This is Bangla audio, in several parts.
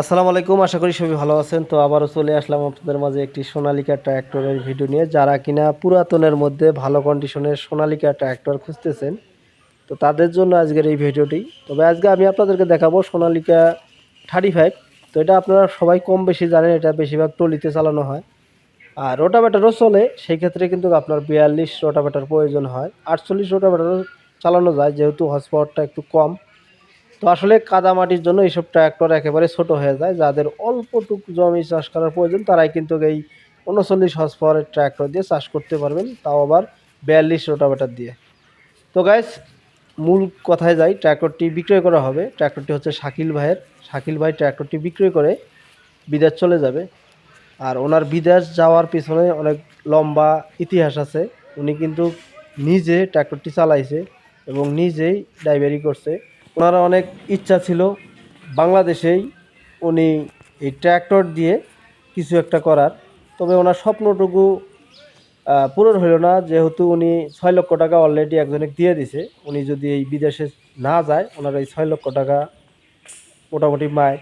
আসসালামু আলাইকুম, আশা করি সবাই ভালো আছেন। তো আবারও চলে আসলাম আপনাদের মাঝে একটি সোনালিকা ট্র্যাক্টরের ভিডিও নিয়ে। যারা কিনা পুরাতনের মধ্যে ভালো কন্ডিশনের সোনালিকা ট্র্যাক্টর খুঁজতেছেন, তো তাদের জন্য আজকের এই ভিডিওটি। তবে আজকে আমি আপনাদেরকে দেখাবো সোনালিকা থার্টি ফাইভ। তো এটা আপনারা সবাই কম বেশি জানেন, এটা বেশিরভাগ টলিতে চালানো হয়। আর রোটাভেটারও চলে, সেই ক্ষেত্রে কিন্তু আপনার বিয়াল্লিশ রোটাভেটার প্রয়োজন হয়। আটচল্লিশ রোটাভেটারও চালানো যায়, যেহেতু হর্স পাওয়ারটা একটু কম। তো আসলে কাদামাটির জন্য এইসব ট্র্যাক্টর একেবারে ছোট হয়ে যায়। যাদের অল্পটুকু জমি চাষ করার প্রয়োজন, তারাই কিন্তু এই উনচল্লিশ হর্স পাওয়ারের ট্র্যাক্টর দিয়ে চাষ করতে পারবেন। তাও আবার বিয়াল্লিশ রোটাভেটার দিয়ে। তো গাইস মূল কথায় যাই ট্র্যাক্টরটি বিক্রয় করা হবে। ট্র্যাক্টরটি হচ্ছে শাকিল ভাইয়ের। শাকিল ভাই ট্র্যাক্টরটি বিক্রয় করে বিদেশ চলে যাবে। আর ওনার বিদেশ যাওয়ার পিছনে অনেক লম্বা ইতিহাস আছে। উনি কিন্তু নিজে ট্র্যাক্টরটি চালাইছে এবং নিজেই ড্রাইভারি করছে। ওনার অনেক ইচ্ছা ছিল বাংলাদেশেই উনি এই ট্র্যাক্টর দিয়ে কিছু একটা করার। তবে ওনার স্বপ্নটুকু পূরণ হলো না। যেহেতু উনি ছয় লক্ষ টাকা অলরেডি একজনে দিয়ে দিছে। উনি যদি এই বিদেশে না যায়, ওনার এই ছয় লক্ষ টাকা মোটামুটি মায়।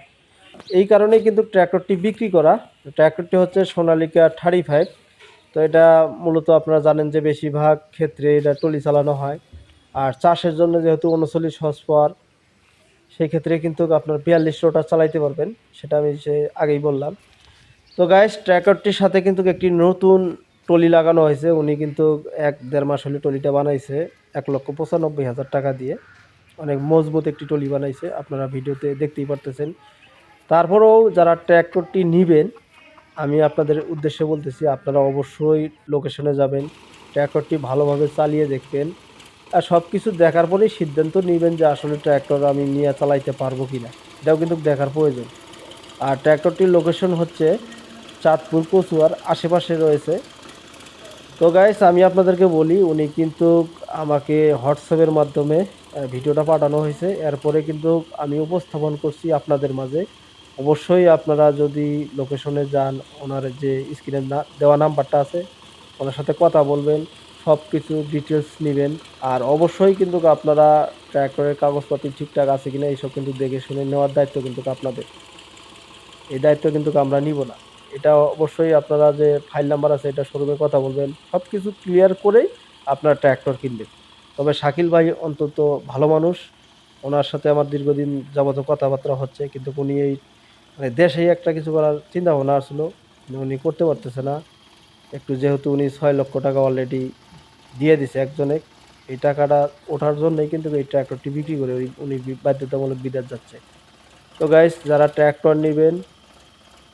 এই কারণেই কিন্তু ট্র্যাক্টরটি বিক্রি করা। ট্র্যাক্টরটি হচ্ছে সোনালিকা থার্টি ফাইভ। তো এটা মূলত আপনারা জানেন যে বেশিরভাগ ক্ষেত্রে এটা টলি চালানো হয়। আর চাষের জন্য যেহেতু উনচল্লিশ হর্স পাওয়ার সেই ক্ষেত্রে কিন্তু আপনার বিয়াল্লিশ রোটার চালাইতে পারবেন, সেটা আমি সে আগেই বললাম। তো গাইস ট্র্যাক্টরটির সাথে কিন্তু একটি নতুন টলি লাগানো হয়েছে, উনি কিন্তু এক দেড় মাস হলে টলিটা বানাইছে, এক লক্ষ পঁচানব্বই হাজার টাকা দিয়ে। অনেক মজবুত একটি টলি বানাইছে, আপনারা ভিডিওতে দেখতেই পারতেছেন। তারপরেও যারা ট্র্যাক্টরটি নেবেন, আমি আপনাদের উদ্দেশ্যে বলতেছি, আপনারা অবশ্যই লোকেশনে যাবেন ট্র্যাক্টরটি ভালোভাবে চালিয়ে দেখবেন। আর সব কিছু দেখার পরেই সিদ্ধান্ত নেবেন যে আসলে ট্র্যাক্টর আমি নিয়ে চালাইতে পারব কি না এটাও কিন্তু দেখার প্রয়োজন। আর ট্র্যাক্টরটির লোকেশন হচ্ছে চাঁদপুর, কচুয়ার আশেপাশে রয়েছে। তো গাইস আমি আপনাদেরকে বলি, উনি কিন্তু আমাকে হোয়াটসঅ্যাপের মাধ্যমে ভিডিওটা পাঠানো হয়েছে। এরপরে কিন্তু আমি উপস্থাপন করছি আপনাদের মাঝে। অবশ্যই আপনারা যদি লোকেশনে যান, ওনার যে স্ক্রিনের না, দেওয়া নাম্বারটা আছে, ওনার সাথে কথা বলবেন। সব কিছু ডিটেলস নেবেন। আর অবশ্যই কিন্তু আপনারা ট্র্যাক্টরের কাগজপাতি ঠিকঠাক আছে কিনা, এইসব কিন্তু দেখে শুনে নেওয়ার দায়িত্ব কিন্তু আপনাদের। এই দায়িত্ব কিন্তু আমরা নিব না। এটা অবশ্যই আপনারা যে ফাইল নাম্বার আছে, এটা শোরুমে কথা বলবেন। সব কিছু ক্লিয়ার করেই আপনার ট্র্যাক্টর কিনবেন। তবে শাকিল ভাই অন্তত ভালো মানুষ। ওনার সাথে আমার দীর্ঘদিন যাবত কথাবার্তা হচ্ছে, কিন্তু উনি এই মানে দেশেই একটা কিছু করার চিন্তা ভাবনা আসলো। উনি করতে পারতেছে না। একটু যেহেতু উনি ছয় লক্ষ টাকা অলরেডি দিয়ে দিছে একজনে। এই টাকাটা ওঠার জন্যই কিন্তু এই ট্র্যাক্টরটি বিক্রি করে উনি- উনি বাধ্যতামূলক বিদেশ যাচ্ছে। তো গাইস যারা ট্র্যাক্টর নেবেন,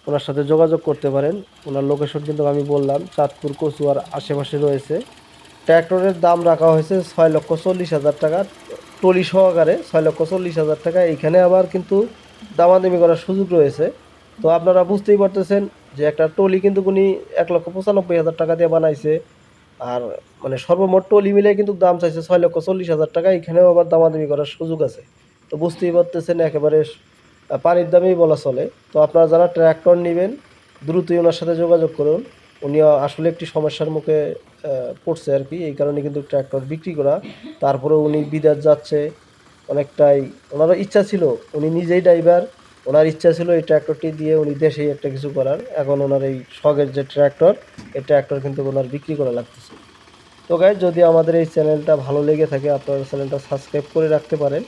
ওনার সাথে যোগাযোগ করতে পারেন। ওনার লোকেশন কিন্তু আমি বললাম, চাঁদপুর, কচুয়ার আশেপাশে রয়েছে। ট্র্যাক্টরের দাম রাখা হয়েছে ছয় লক্ষ চল্লিশ হাজার টাকা। টলি সহকারে ছয় লক্ষ চল্লিশ হাজার টাকা। এইখানে আবার কিন্তু দামাদামি করার সুযোগ রয়েছে। তো আপনারা বুঝতেই পারতেছেন যে একটা টলি কিন্তু উনি এক লক্ষ পঁচানব্বই হাজার টাকা দিয়ে বানাইছে। আর মানে সর্বমোট টলি মিলে কিন্তু দাম চাইছে ছয় লক্ষ চল্লিশ হাজার টাকা, এখানেও আবার দামাদামি করার সুযোগ আছে। তো বুঝতেই পারতেছেন, একেবারে পানির দামেই বলা চলে। তো আপনারা যারা ট্র্যাক্টর নেবেন, দ্রুতই ওনার সাথে যোগাযোগ করুন। উনি আসলে একটি সমস্যার মুখে পড়ছে আর কি, এই কারণে কিন্তু ট্র্যাক্টর বিক্রি করা। তারপরে উনি বিদেশ যাচ্ছে, অনেকটাই, ওনারও ইচ্ছা ছিল, উনি নিজেই ড্রাইভার ওনার ইচ্ছা ছিল এই ট্র্যাক্টরটি দিয়ে উনি দেশেই একটা কিছু করার। এখন ওনার এই শখের যে ট্র্যাক্টর এই ট্র্যাক্টর কিন্তু ওনার বিক্রি করা লাগতেছে। তো গাইজ যদি আমাদের এই চ্যানেলটা ভালো লেগে থাকে, আপনারা চ্যানেলটা সাবস্ক্রাইব করে রাখতে পারেন।